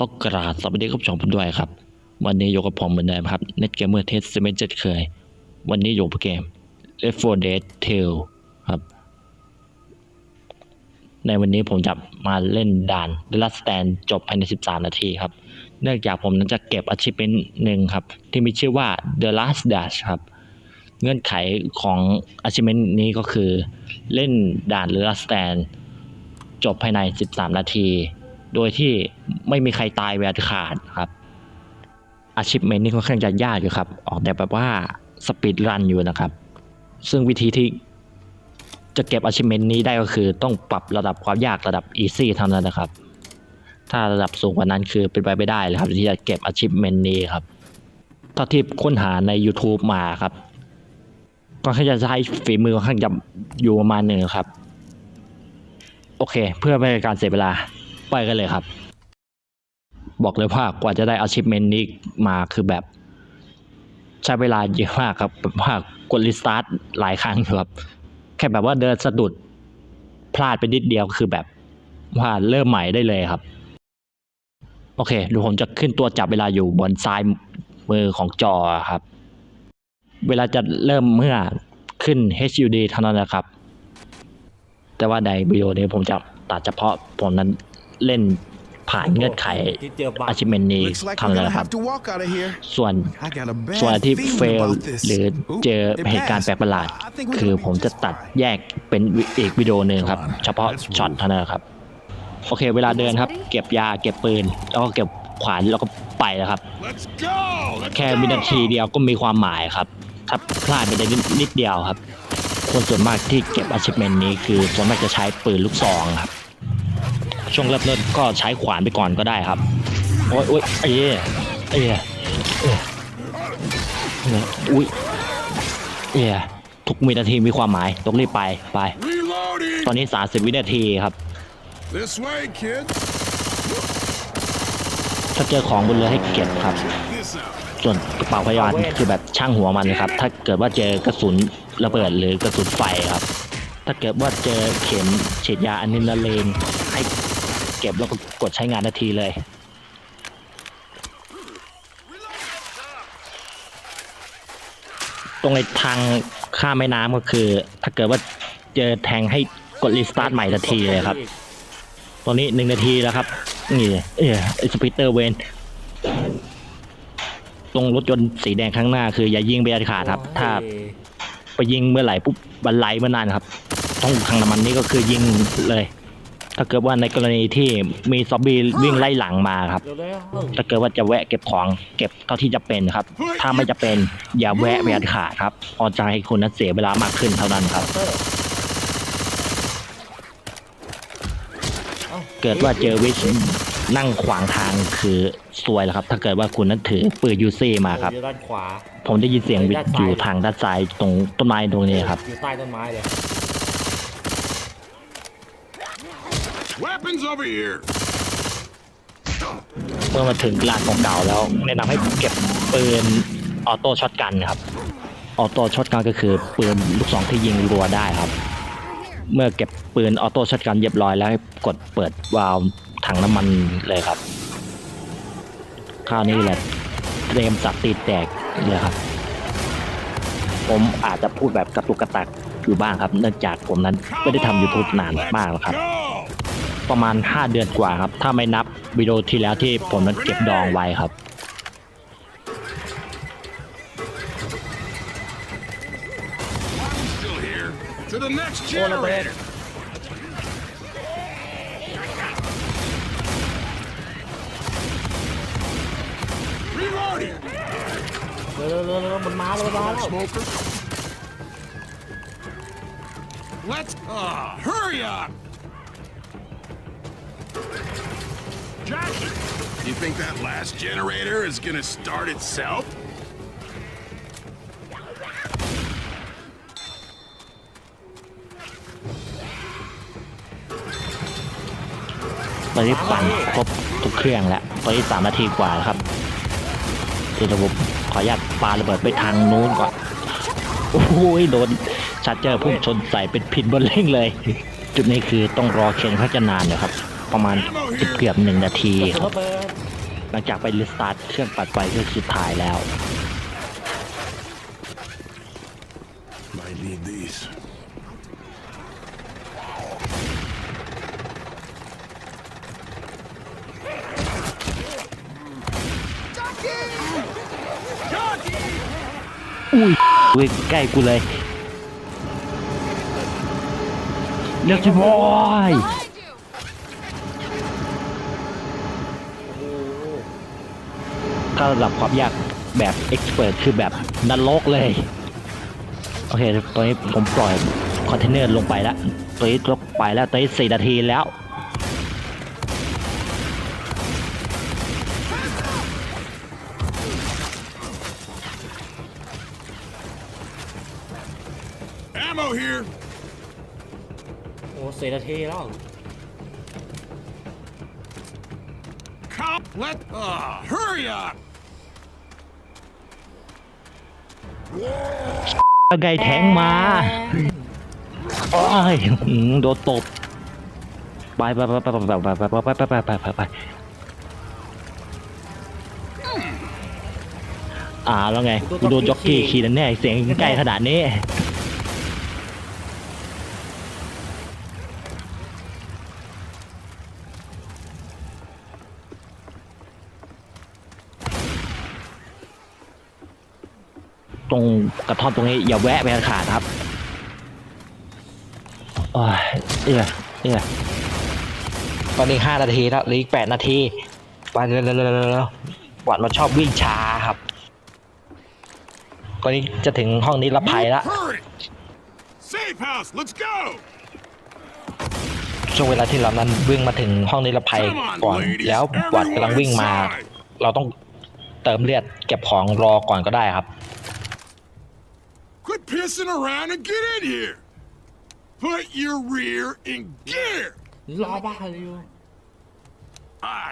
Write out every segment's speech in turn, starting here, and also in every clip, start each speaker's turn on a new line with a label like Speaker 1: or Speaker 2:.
Speaker 1: ต้องกราบสวัสดีคุณผู้ชมด้วยครับ วันนี้อยู่กับผมเหมือนเดิมครับ Net Gamer Test เซเมนเจ็ดเคย วันนี้อยู่กับเกม Left 4 Dead Tale ครับ ในวันนี้ผมจะมาเล่นด่าน The Last Stand จบภายใน 13 นาทีครับ เนื่องจากผมนั้นจะเก็บ achievement หนึ่งครับ ที่มีชื่อว่า The Last Dash ครับ เงื่อนไขของ achievement นี้ก็คือ เล่นด่าน The Last Stand จบภายใน 13 นาที โดยที่ไม่มีใครตายแวดขาดครับอาชีพเมนนี่ค่อนข้างจะยากอยู่ครับออกแต่แบบว่าสปีดรันอยู่นะครับ ซึ่งวิธีที่จะเก็บอาชีพเมนนี้ได้ก็คือต้องปรับระดับความยากระดับอีซี่เท่านั้นนะครับ ถ้าระดับสูงกว่านั้นคือเป็นไปไม่ได้เลยครับ ที่จะเก็บอาชีพเมนนี้ครับเท่าที่ค้นหาใน YouTube มาครับก็ค่อนข้างจะใช้ฝีมือค่อนข้างจะอยู่ประมาณหนึ่งครับ โอเค เพื่อไม่ให้การเสียเวลา ไปกันเลยครับ บอกเลยว่ากว่าจะได้ achievement นี้มาคือแบบ ใช้เวลาเยอะมากครับแบบว่ากดรีสตาร์ทหลายครั้งอยู่ครับแค่แบบว่าเดินสะดุดพลาดไปนิดเดียวคือแบบว่าเริ่มใหม่ได้เลยครับ โอเคเดูผมจะขึ้นตัวจับเวลาอยู่บนซ้ายมือของจอครับ เวลาจะเริ่มเมื่อขึ้น HUD เท่านั้นนะครับ แต่ว่าในวิดีโอนี้ผมจะตัดเฉพาะผมนั้น เล่นผ่านเงื่อนไข
Speaker 2: ที่เจอบั๊ก
Speaker 1: achievement นี้
Speaker 3: Looks like
Speaker 1: เท่า
Speaker 3: we're
Speaker 1: นั้น
Speaker 3: gonna
Speaker 1: นะครับ
Speaker 3: have to walk out of here.
Speaker 1: ส่วน
Speaker 3: I got a
Speaker 1: ส่วน
Speaker 3: bad
Speaker 1: ที่
Speaker 3: feeling
Speaker 1: เฟล
Speaker 3: about this.
Speaker 1: หรือเจอ
Speaker 3: Oop, it
Speaker 1: เหตุการณ์
Speaker 3: passed.
Speaker 1: แปลกประหลาด
Speaker 3: I think we're
Speaker 1: คือ
Speaker 3: gonna
Speaker 1: ผม
Speaker 3: be
Speaker 1: จะ
Speaker 3: just
Speaker 1: ตัด
Speaker 3: fine.
Speaker 1: แยกเป็นอีกวิดีโอหนึ่งครับ
Speaker 3: Come on,
Speaker 1: เฉพาะ
Speaker 3: let's move.
Speaker 1: ช็อตเท่านั้นครับ โอเค เวลาเดินครับ เก็บยาเก็บปืน แล้วก็เก็บขวานแล้วก็ไปแล้วครับ
Speaker 3: Let's go. Let's
Speaker 1: แค่วินาทีเดียวก็มีความหมายครับ ถ้าพลาดไปได้นิดเดียวครับ คนส่วนมากที่เก็บ achievement นี้คือส่วนมากจะใช้ปืนลูกซองครับ ช่วงเริ่มต้นก็ใช้ขวานไปก่อนก็ได้ครับ โอ้ยโอ้ยเอ้ยเอ้ยเอ้ยอุ้ยเอ้ยทุกวินาทีมีความหมายต้องรีบไปไป
Speaker 3: Reloading.
Speaker 1: ตอนนี้ 30 วินาทีครับ
Speaker 3: This way, kid.
Speaker 1: ถ้าเจอของบนเรือให้เก็บครับ
Speaker 3: This out.
Speaker 1: ส่วนกระเป๋าพยาบาลคือแบบช่างหัวมันเลยครับ ถ้าเกิดว่าเจอกระสุนระเบิดหรือกระสุนไฟครับ ถ้าเกิดว่าเจอเข็มฉีดยาอะดรีนาลีนให้ เก็บแล้วก็กดใช้งานนาทีเลยตรงในทางข้ามแม่น้ำก็คือ ถ้าเกิดว่าเจอแทงให้กดรีสตาร์ทใหม่ทันทีเลยครับ ตอนนี้หนึ่งนาทีแล้วครับ นี่เออไอสปิเตอร์เวนตรงรถยนต์สีแดงข้างหน้าคืออย่ายิงไปอัดขาดครับ ถ้าไปยิงเมื่อไหร่ปุ๊บบันไลเมื่อนั้นครับ ต้องทางน้ำมันนี้ก็คือยิงเลย ถ้าเกิดว่าในกรณีที่มีซอมบี้วิ่งไล่หลังมาครับ
Speaker 2: เร็วแล้ว
Speaker 1: ถ้าเกิดว่าจะแวะเก็บของเก็บเท่าที่จะเป็นครับ ถ้าไม่จะเป็นอย่าแวะไปอัดขาดครับเพอจะให้คุณนั้นเสียเวลามากขึ้นเท่านั้นครับ
Speaker 2: เตอร์
Speaker 1: เกิดว่าเจอวิชนั่งขวางทางคือซวยแล้วครับ ถ้าเกิดว่าคุณนั้นถือปืนยูซี่มาครับ
Speaker 2: อยู่ด้านขวา
Speaker 1: ผมได้ยินเสียงวิทย์อยู่ทางด้านซ้ายตรงต้นไม้ตรงนี้ครับ
Speaker 2: อยู่ใต้ต้นไม้เลย
Speaker 3: Weapons over here.
Speaker 1: เมื่อมาถึงลานเก่าๆแล้วแนะนำให้เก็บปืนออโต้ช็อตกันครับออโต้ช็อตกันก็คือปืนลูกซองที่ยิงรัวได้ครับ เมื่อเก็บปืนออโต้ช็อตกันเรียบร้อยแล้วให้กดเปิดวาล์วถังน้ำมันเลยครับคราวนี้แหละเตรียมสับตีแตกเลยครับ ผมอาจจะพูดแบบกระตุกกระตักอยู่บ้างครับ เนื่องจากผมนั้นไม่ได้ทำ YouTube นานมากแล้วครับ
Speaker 3: Go.
Speaker 1: ประมาณ 5 เดือนกว่าครับ ถ้าไม่นับวิดีโอที่แล้วที่ผมนั้นเก็บดองไว้ครับ
Speaker 3: to the next generator.
Speaker 2: เร็วเร็วเร็วมันมาแล้วมาแล้ว
Speaker 3: Let's. Ah, hurry up. Jackson, you think that last generator is gonna start itself?
Speaker 1: ตอนนี้ปั่นครบทุกเครื่องแล้วตอนนี้สามนาทีกว่าแล้วครับทีระบบขออนุญาตปาระเบิดไปทางนู้นก่อน โอ้โหโดนชาร์เจอพุ่งชนใส่เป็นพินบนเร่งเลย จุดนี้คือต้องรอเคนเขาจะนานอยู่ครับ ประมาณเกือบๆหนึ่งนาที
Speaker 2: กระ
Speaker 1: ค
Speaker 2: สุน
Speaker 1: รับ
Speaker 2: ระเบิด
Speaker 1: หลังจากไปรีสตาร์ทเครื่องปัดไฟเครื่องสุดท้ายแล้ว
Speaker 3: Might need these.
Speaker 1: อุ้ยอุ้ยใกล้กูเลยเรียกจิบอย
Speaker 4: Behind you!
Speaker 2: โอ้โห
Speaker 1: ถ้าระดับความยากแบบเอ็กซ์เพรสคือแบบนรกเลย โอเค ตอนนี้ผมปล่อยคอนเทนเนอร์ลงไปแล้วตอนนี้ลงไปแล้วตอนนี้สี่นาทีแล้ว
Speaker 3: Ammo here.
Speaker 2: โอ้เสียนาทีแล้ว
Speaker 3: Cop, let. Uh, hurry up.
Speaker 1: ไงแทงมาโอ้ยหืมโดนตบไปไปไปไปไปไปไปไปไปไปไปไปอ่าแล้วไงกูโดนจ็อกกี้ขี่แน่เสียงใกล้ขนาดนี้ ตรงกระท่อมตรงนี้อย่าแวะไปขาดครับโอ้ยเอื้อเอื้อตอนนี้ห้านาทีแล้วเหลืออีกแปดนาทีไปเร็วๆๆๆหวานมาชอบวิ่งช้าครับตอนนี้จะถึงห้องนี้รับภัยแล้ว
Speaker 3: Hurry. Safe house. Let's go.
Speaker 1: ช่วงเวลาที่เรานั้นวิ่งมาถึงห้องนิรภัย
Speaker 3: Come on,
Speaker 1: ก่อน
Speaker 3: ladies.
Speaker 1: แล้วหวัดกำลังวิ่งมา
Speaker 3: Everyone inside.
Speaker 1: เราต้องเติมเลือดเก็บของรอก่อนก็ได้ครับ
Speaker 3: Quit pissing around and get in here. Put your rear in gear.
Speaker 2: รอบ้าเลยอยู่
Speaker 3: Ah,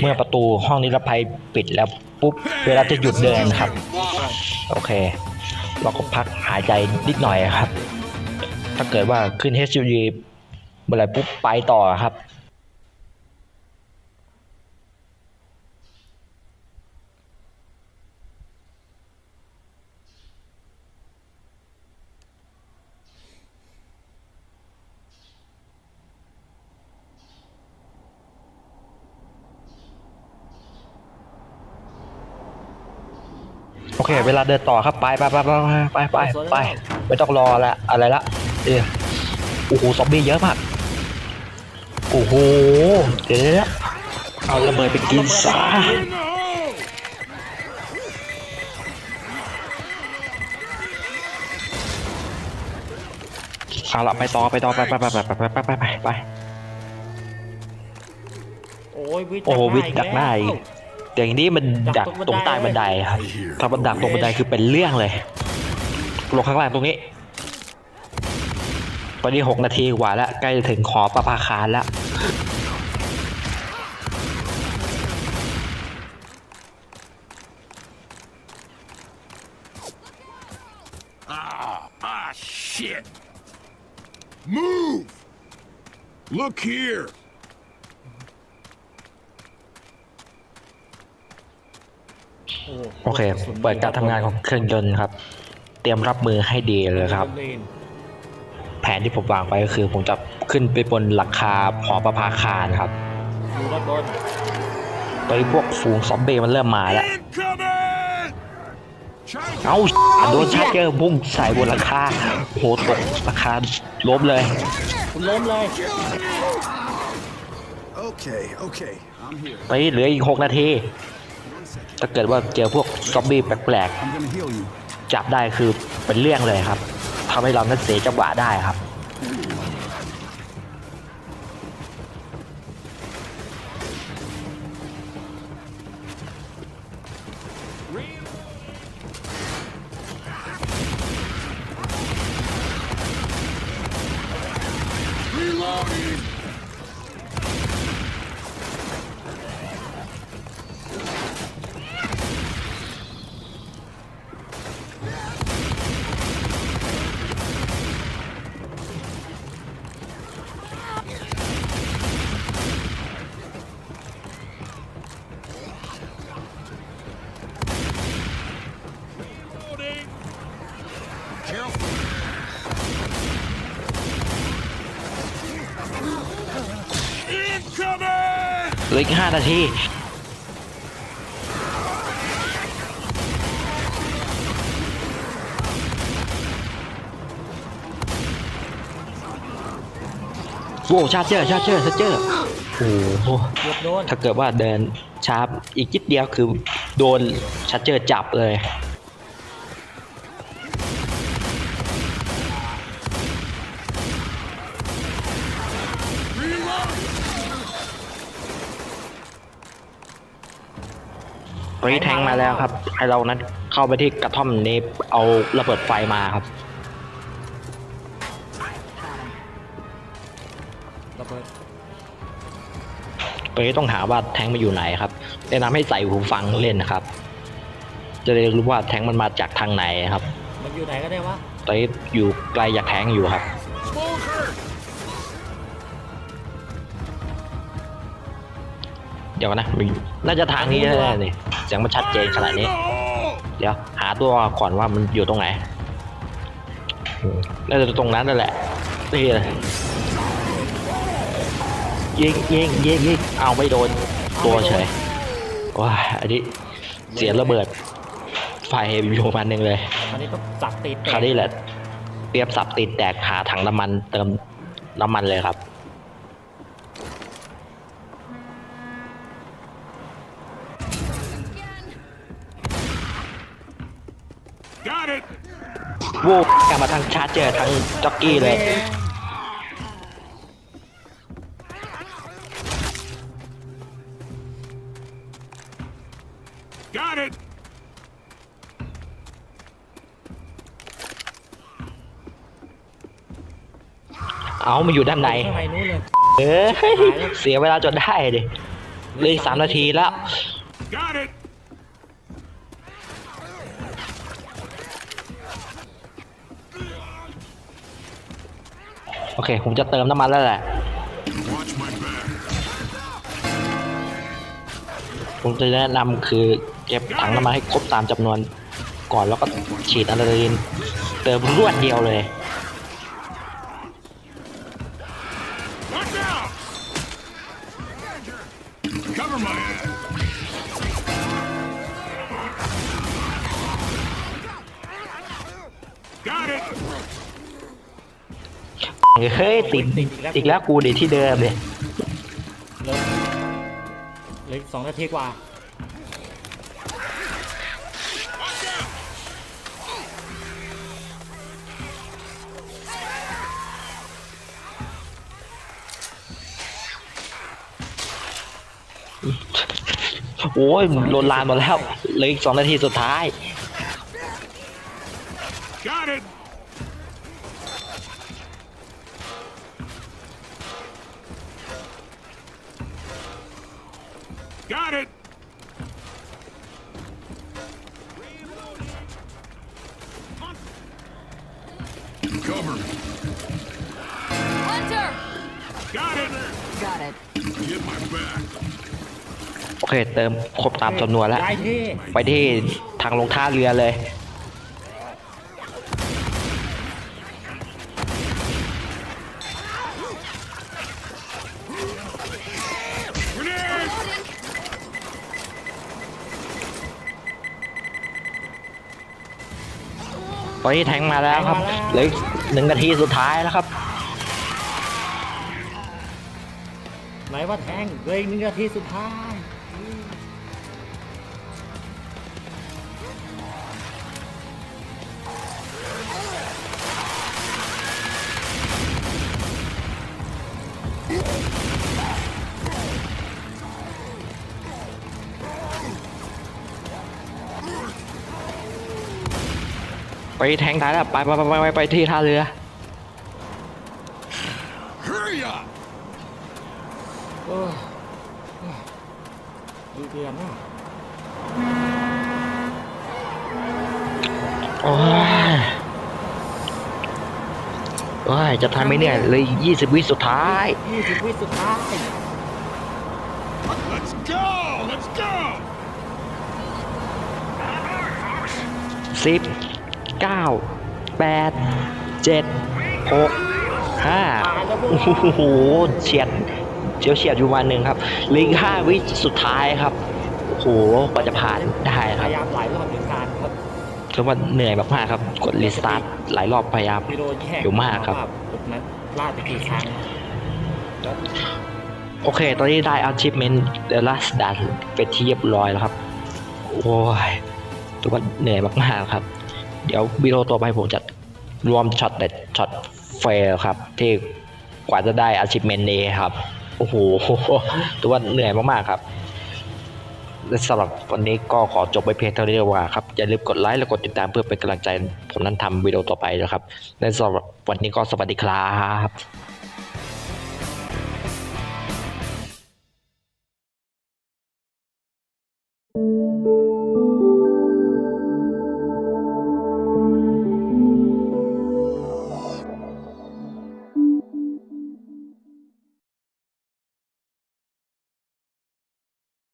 Speaker 1: เมื่อ
Speaker 3: shit.
Speaker 1: ประตูห้องนิรภัยปิดแล้วปุ๊บ เวลาจะหยุดเดินครับ
Speaker 3: Fun.
Speaker 1: โอเค เราก็พักหายใจนิดหน่อยครับ ถ้าเกิดว่าขึ้น HUD เมื่อไหรปุ๊บไปต่อครับ ลาเดินต่อครับไปไปไปไปไปไปไปไม่ต้องรอละอะไรละเออโอ้โหซอมบี้เยอะมากโอ้โหเดี๋ยวนะเอาระเบิดไปกินซะ
Speaker 3: In the hole.
Speaker 1: เอาละไปต่อไปต่อไปไปไปไปไปไปไปไปไป
Speaker 2: โอ้ยวิทย์
Speaker 1: โอ้โห
Speaker 2: ดัก
Speaker 1: วิทย์ดักได้
Speaker 2: แล้ว
Speaker 1: แต่อย่างนี้มันดักตรงใต้บันไดครับถ้ามันดักตรงบันไดคือเป็นเรื่องเลยลงข้างล่างตรงนี้ ตอนนี้หกนาทีกว่าแล้วใกล้จะถึงขอประภาคารแล้ว
Speaker 3: Ah, ah, shit. Move. Look here.
Speaker 2: โอ้
Speaker 1: โอเค เปิดการทำงานของเครื่องยนต์ครับ เตรียมรับมือให้ดีเลยครับ
Speaker 2: เล่น
Speaker 1: แผนที่ผมวางไปก็คือ ผมจะขึ้นไปบนหลังคาหอประภาคารครับ
Speaker 2: อยู่ด้านบน
Speaker 1: ตอนนี้พวกฝูงซอมเบ้มันเริ่มมาแล้ว
Speaker 3: Incoming. Try
Speaker 1: เอ้าโดนชาร์เจอร์พุ่งใส่บนหลังคาโหตกหลังคาล้มเลย
Speaker 2: คุณล้มเลย
Speaker 5: Okay, okay, I'm here.
Speaker 1: ตอนนี้เหลืออีกหกนาที ถ้าเกิดว่าเจอพวกซอมบี้แปลกๆจับได้คือเป็นเรื่องเลยครับทำให้เรานั้นเสียจังหวะได้ครับ เหลืออีกห้านาทีโว้ชาเจอร์ชาเจอร์ชาเจอร์โอ้โห
Speaker 2: เกือบโดน
Speaker 1: ถ้าเกิดว่าเดินชาร์ปอีกนิดเดียวคือโดนชาเจอร์จับเลย ตอนนี้แทงมาแล้วครับไอเรานั้นเข้าไปที่กระท่อมนี้เอาระเบิดไฟมาครับ
Speaker 2: ระเบิด
Speaker 1: ตอนนี้ต้องหาว่าแทงมันอยู่ไหนครับแนะนำให้ใส่หูฟังเล่นนะครับ จะได้รู้ว่าแทงมันมาจากทางไหนครับ
Speaker 2: มันอยู่ไหนก็ได้วะ
Speaker 1: ตอนนี้อยู่ไกลจากแทงอยู่ครับ
Speaker 3: Smoker!
Speaker 1: เดี๋ยวก่อนนะมันน่าจะทางนี้แน่ๆนี่เสีย งมันชัดเจนขนาดนี้
Speaker 3: The hole!
Speaker 1: เดี๋ยว หาตัวก่อนว่ามันอยู่ตรงไหนอืมน่าจะตรงนั้นนั่นแหละนี่เลยยิงยิงยิงยิงเอาไม่โดนตัวเฉยว้าอันนี้เสียระเบิดไฟอยู่ประมาณหนึ่งเลย
Speaker 2: อันนี้ต้องสับติด
Speaker 1: คราวนี้แหละเตรียมสับติดแตกหาถังน้ำมันเติมน้ำมันเลยครับ วูบกลับมาทางชาร์จเจอร์ทั้งจ็อกกี้เลย
Speaker 3: Got it!
Speaker 1: เอามาอยู่ด้านใน
Speaker 2: ข้างในนู้นเลย
Speaker 1: เออเสียเวลาจนได้ดิเหลยสามนาทีแล้ว เค ผมจะเติมน้ำมันแล้วแหละ ผมจะแนะนำคือเก็บถังน้ำมันให้ครบตามจำนวน ก่อนแล้วก็ฉีดอะดรีนาลีนเติมรวดเดียวเลย เฮ้ยติดอีกแล้วกูดิที่เดิมเลย
Speaker 2: เหลยเหลยสองนาทีกว่า
Speaker 1: โอ้ยโดนลานหมดแล้วเหลืออีกสองนาทีสุดท้าย
Speaker 3: Got it! Got it. Get my back.
Speaker 1: โอเค เติมครบตามจำนวนแล้ว
Speaker 2: ย้ายที่
Speaker 1: ไปที่ทางลงท่าเรือเลย
Speaker 3: Grenade!
Speaker 1: ตอนนี้แทงมาแล้วครับเหลืออีกหนึ่งนาทีสุดท้ายแล้วครับ
Speaker 2: ไหนว่าแทงเลยหนึ่งนาทีสุดท้าย
Speaker 1: ไปแทงท้ายแล้วไปไปไปไปไปที่ท่าเรือ
Speaker 3: Hurry up!
Speaker 2: เออดูเดือนนะ
Speaker 1: โอ้ยโอ้ยจะทันไหมเนี่ยเลยยี่สิบวิสุดท้าย
Speaker 2: ยี่สิบวิสุดท้าย
Speaker 3: Let's go! Let's go!
Speaker 1: สิบเก้าแปดเจ็ดหกห้าโอ้โหเฉียด เฉียวเฉียดอยู่วันหนึ่งครับเหลืออีกห้าวิสุดท้ายครับโอ้โหกว่าจะผ่านได้ค
Speaker 2: พ
Speaker 1: รับ
Speaker 2: ยายามหลายรอบเหมือนกันครับ
Speaker 1: คือว่าเหนื่อยมากๆครับ กดรีสตาร์ทหลายรอบพยายาม
Speaker 2: วิดีโอแยก
Speaker 1: อยู่มากครับ
Speaker 2: ว่แบบนั้นลาดไปกี่ครั้งแล้ว
Speaker 1: โอเค ตอนนี้ได้ achievement The Last Dance เป็นที่เรียบร้อยแล้วครับ โอ้ยทุกคนเหนื่อยมากๆครับ เดี๋ยววิดีโอต่อไปผมจะรวมช็อตเด็ดช็อตเฟลครับ ที่กว่าจะได้ achievement นี้ครับโอ้โหถือว่าเหนื่อยมากๆครับและสำหรับวันนี้ก็ขอจบไปเพียงเท่านี้ดีกว่าครับอย่าลืมกดไลค์และกดติดตามเพื่อเป็นกำลังใจผมนั้นทำวิดีโอต่อไปนะครับและสำหรับวันนี้ก็สวัสดีครับ